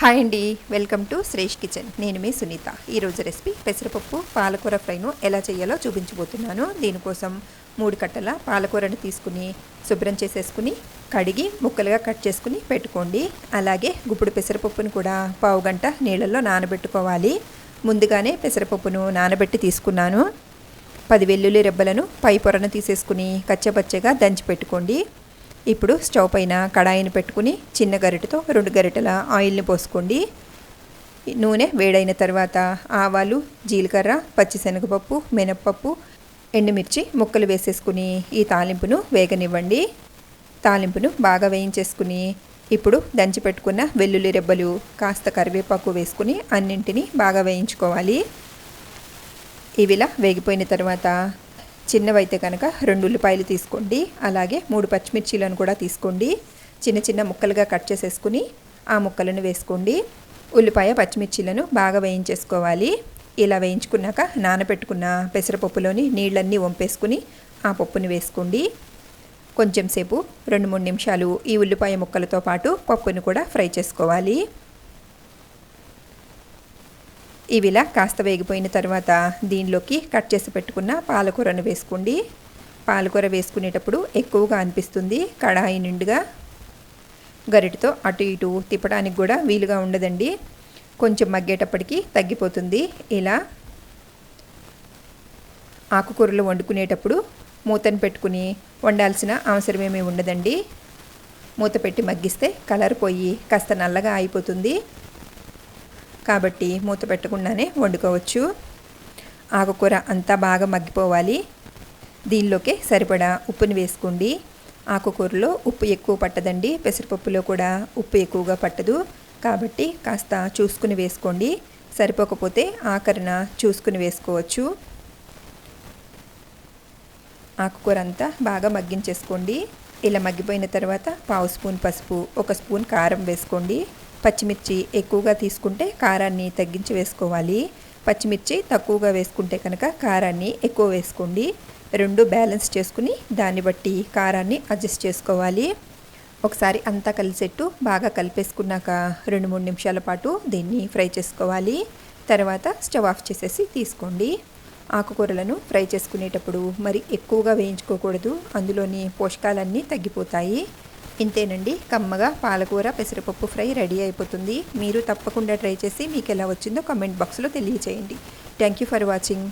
Hi అండి welcome to Shresh kitchen. నేను మీ సునీత. ఈరోజు రెసిపీ పెసరపప్పు పాలకూర ఫ్రైను ఎలా చేయాలో చూపించబోతున్నాను. దీనికోసం మూడు కట్టల పాలకూరను తీసుకుని శుభ్రం చేసేసుకుని కడిగి ముక్కలుగా కట్ చేసుకుని పెట్టుకోండి. అలాగే గుప్పుడు పెసరపప్పును కూడా పావు గంట నీళ్ళల్లో నానబెట్టుకోవాలి. ముందుగానే పెసరపప్పును నానబెట్టి తీసుకున్నాను. పది వెల్లుల్లి రెబ్బలను పై పొరను తీసేసుకుని కచ్చపచ్చగా దంచి పెట్టుకోండి. ఇప్పుడు స్టవ్ పైన కడాయిని పెట్టుకుని చిన్న గరిటెతో రెండు గరిటెల ఆయిల్ని పోసుకోండి. నూనె వేడైన తర్వాత ఆవాలు జీలకర్ర పచ్చిశనగపప్పు మినప్పప్పు ఎండుమిర్చి ముక్కలు వేసేసుకుని ఈ తాలింపును వేగనివ్వండి. తాలింపును బాగా వేయించేసుకుని ఇప్పుడు దంచి పెట్టుకున్న వెల్లుల్లి రెబ్బలు కాస్త కరివేపాకు వేసుకుని అన్నింటినీ బాగా వేయించుకోవాలి. ఇవిలా వేగిపోయిన తర్వాత చిన్నవైతే కనుక రెండు ఉల్లిపాయలు తీసుకోండి. అలాగే మూడు పచ్చిమిర్చీలను కూడా తీసుకోండి. చిన్న చిన్న ముక్కలుగా కట్ చేసేసుకుని ఆ ముక్కలను వేసుకోండి. ఉల్లిపాయ పచ్చిమిర్చీలను బాగా వేయించేసుకోవాలి. ఇలా వేయించుకున్నాక నానబెట్టుకున్న పెసరపప్పులోని నీళ్ళన్నీ వంపేసుకుని ఆ పప్పుని వేసుకోండి. కొంచెం సేపు రెండు మూడు నిమిషాలు ఈ ఉల్లిపాయ ముక్కలతో పాటు పప్పును కూడా ఫ్రై చేసుకోవాలి. ఇవిలా కాస్త వేగిపోయిన తర్వాత దీనిలోకి కట్ చేసి పెట్టుకున్న పాలకూరను వేసుకోండి. పాలకూర వేసుకునేటప్పుడు ఎక్కువగా అనిపిస్తుంది. కడాయి నిండుగా గరిటతో అటు ఇటు తిప్పడానికి కూడా వీలుగా ఉండదండి. కొంచెం మగ్గేటప్పటికి తగ్గిపోతుంది. ఇలా ఆకుకూరలు వండుకునేటప్పుడు మూతను పెట్టుకుని వండాల్సిన అవసరమేమీ ఉండదండి. మూత పెట్టి మగ్గిస్తే కలర్ పోయి కాస్త నల్లగా అయిపోతుంది. కాబట్టి మూత పెట్టకుండానే వండుకోవచ్చు. ఆకుకూర అంతా బాగా మగ్గిపోవాలి. దీనిలోకి సరిపడా ఉప్పుని వేసుకోండి. ఆకుకూరలో ఉప్పు ఎక్కువ పట్టదండి. పెసరపప్పులో కూడా ఉప్పు ఎక్కువగా పట్టదు. కాబట్టి కాస్త చూసుకుని వేసుకోండి. సరిపోకపోతే ఆఖరిన చూసుకుని వేసుకోవచ్చు. ఆకుకూర అంతా బాగా మగ్గించేసుకోండి. ఇలా మగ్గిపోయిన తర్వాత పావు స్పూన్ పసుపు ఒక స్పూన్ కారం వేసుకోండి. పచ్చిమిర్చి ఎక్కువగా తీసుకుంటే కారాన్ని తగ్గించి వేసుకోవాలి. పచ్చిమిర్చి తక్కువగా వేసుకుంటే కనుక కారాన్ని ఎక్కువ వేసుకోండి. రెండు బ్యాలెన్స్ చేసుకుని దాన్ని బట్టి కారాన్ని అడ్జస్ట్ చేసుకోవాలి. ఒకసారి అంతా కలిసేట్టు బాగా కలిపేసుకున్నాక రెండు మూడు నిమిషాల పాటు దీన్ని ఫ్రై చేసుకోవాలి. తర్వాత స్టవ్ ఆఫ్ చేసేసి తీసుకోండి. ఆకుకూరలను ఫ్రై చేసుకునేటప్పుడు మరి ఎక్కువగా వేయించుకోకూడదు. అందులోని పోషకాలన్నీ తగ్గిపోతాయి. ఇంతేనండి. కమ్మగా పాలకూర పెసరపప్పు ఫ్రై రెడీ అయిపోతుంది. మీరు తప్పకుండా ట్రై చేసి మీకు ఎలా వచ్చిందో కమెంట్ బాక్స్లో తెలియచేయండి. Thank you for watching.